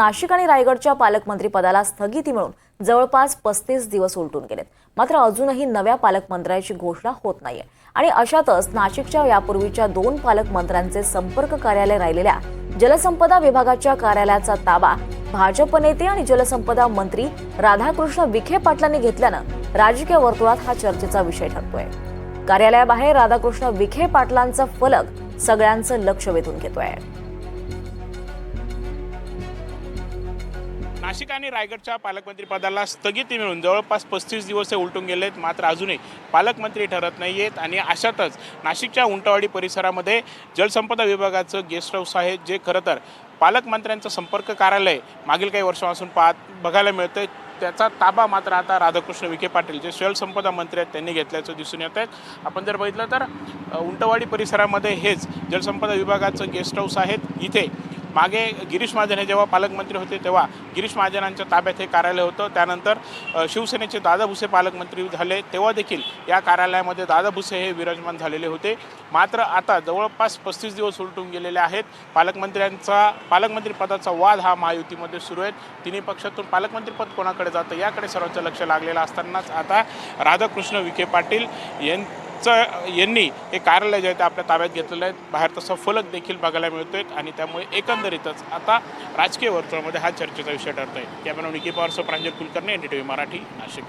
नाशिक आणि रायगडच्या पालकमंत्रीपदाला स्थगिती मिळून जवळपास पस्तीस दिवस उलटून गेलेत. मात्र अजूनही नव्या पालकमंत्र्याची घोषणा होत नाहीये. आणि अशातच नाशिकच्या यापूर्वीच्या दोन पालकमंत्र्यांचे संपर्क कार्यालय राहिलेल्या जलसंपदा विभागाच्या कार्यालयाचा ताबा भाजप नेते आणि जलसंपदा मंत्री राधाकृष्ण विखे पाटलांनी घेतल्यानं राजकीय वर्तुळात हा चर्चेचा विषय ठरतोय. कार्यालयाबाहेर राधाकृष्ण विखे पाटलांचा फलक सगळ्यांचं लक्ष वेधून घेतोय. नाशिक आणि रायगडच्या पालकमंत्री पदाला स्थगिती मिळून जवळपास पस्तीस दिवस हे उलटून गेलेत मात्र अजूनही पालकमंत्री ठरत नाही आहेत आणि अशातच नाशिकच्या उंटवाडी परिसरामध्ये जलसंपदा विभागाचं गेस्ट हाऊस आहे जे खरं तर पालकमंत्र्यांचं संपर्क कार्यालय मागील काही वर्षापासून पाहत बघायला मिळतं त्याचा ताबा मात्र आता राधाकृष्ण विखे पाटील जे जलसंपदा मंत्री आहेत त्यांनी घेतल्याचं दिसून येत आहेत. आपण जर बघितलं तर उंटवाडी परिसरामध्ये हेच जलसंपदा विभागाचं गेस्ट हाऊस आहेत. इथे मागे गिरीश महाजन हे जेव्हा पालकमंत्री होते तेव्हा गिरीश महाजनांच्या ताब्यात हे कार्यालय होतं. त्यानंतर शिवसेनेचे दादा भुसे पालकमंत्री झाले. तेव्हा देखील या कार्यालयामध्ये दादा भुसे हे विराजमान झालेले होते. मात्र आता जवळपास पस्तीस दिवस उलटून गेलेले आहेत. पालकमंत्र्यांचा पालकमंत्रीपदाचा वाद हा महायुतीमध्ये सुरू आहे. तिन्ही पक्षातून पालकमंत्रीपद कोणाकडे जातं याकडे सर्वांचं लक्ष लागलेलं असतानाच आता राधाकृष्ण विखे पाटील च यांनी हे कार्यालय जे आहे ते आपल्या ताब्यात घेतलेलं आहे. बाहेर तसा फलक देखील बघायला मिळतो आहे आणि त्यामुळे एकंदरीतच आता राजकीय वर्तुळामध्ये हा चर्चेचा विषय ठरतोय. Camera Nikki पवारसह Pranjal Kulkarni N T V Marathi Nashik.